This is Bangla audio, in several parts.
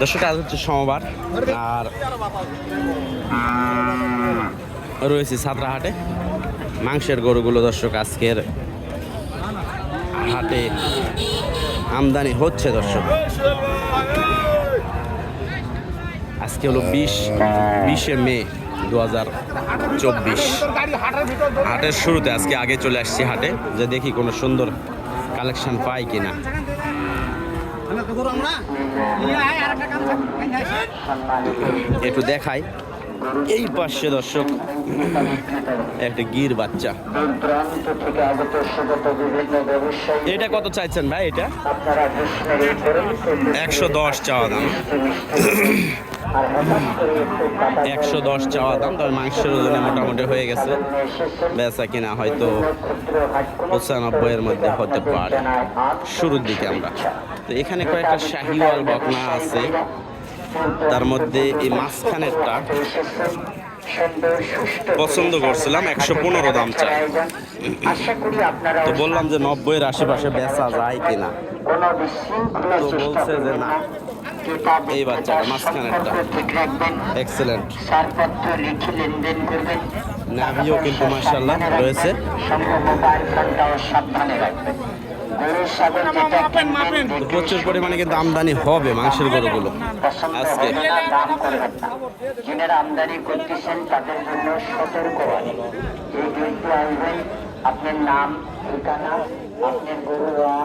দর্শক, আজ হচ্ছে সোমবার, আর রয়েছে সাতরাহাটে মাংসের গরুগুলো দর্শক, আজকের হাটে আমদানি হচ্ছে দর্শক। আজকে হলো বিশ, বিশে মে দু হাজার চব্বিশ। হাটের শুরুতে আজকে আগে চলে আসছি হাটে, যে দেখি কোনো সুন্দর কালেকশন পাই কিনা। একটু দেখাই। এই পাশে দর্শক একটা গির বাচ্চা। দূরান্ত থেকে আগত সুগত বিভিন্ন ব্যবসায়ী এটা কত চাইছেন ভাই এটা একশো দশ চাওয়া দাম। একশো দশ চাওয়া দাম তবে মাংসের ওজনে মোটামুটি হয়ে গেছে। বেচা কিনা হয়তো পঁচানব্বইয়ের মধ্যে হতে পারে। শুরুর দিকে আমরা। তো এখানে কয়েকটা শাহিওয়াল বকনা আছে। তার মধ্যে এই মাঝখানেরটা পছন্দ করছিলাম, একশো পনেরো দাম চাই। তো বললাম যে নব্বইয়ের আশেপাশে বেচা যায় কিনা। তো বলছে যে না। এই বাচ্চাটা, মাঝখানেরটা। সম্পর্ক ঠিক রাখবেন এক্সেলেন্ট ছাড়পত্র লেনদেন করবেন নাভিও কিন্তু মাশাআল্লাহ রয়েছে। প্রচুর পরিমাণে কিন্তু আমদানি হবে মাংসের গরুগুলো। আজকে। আমদানি করতেছেন তাদের জন্য সতর্ক আপনার নাম ঠিকানা আপনার গরু রং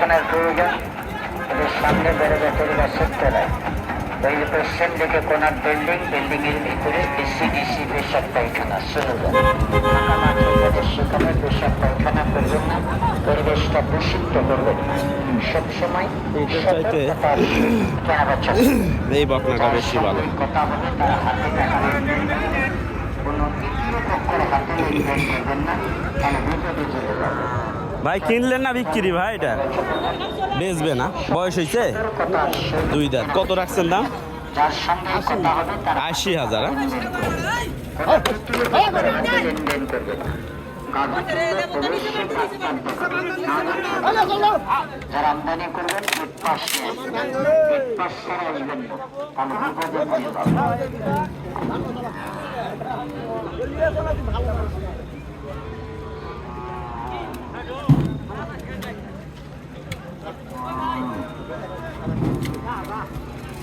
এসব প্রয়োজন এদের সামনে বড় বেতর গাছের তলায় ওই যে পশ্চিম দিকে কোনার বিল্ডিং বিল্ডিং এর ভিতরে এসি ডিসি পেশাব পায়খানা শুরু সেখানে পেশাব পায়খানা করবেন না পরিবেশটা দূষিত করবেন না সবসময়। এই বকনাটা বেশি ভালো। কথা বলে তারা হাতে টাকা কোনো তৃতীয় পক্ষের হাতে করবেন না তাহলে বিপদে চলে যাবে। ভাই, কিনলেন না বিক্রি ভাই এটা? বেচবে না। বয়স হয়েছে দুই দাঁত। কত রাখছেন দাম? আশি হাজার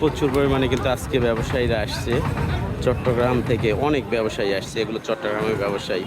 প্রচুর পরিমাণে কিন্তু আজকে ব্যবসায়ীরা আসছে। চট্টগ্রাম থেকে অনেক ব্যবসায়ী আসছে। এগুলো চট্টগ্রামের ব্যবসায়ী।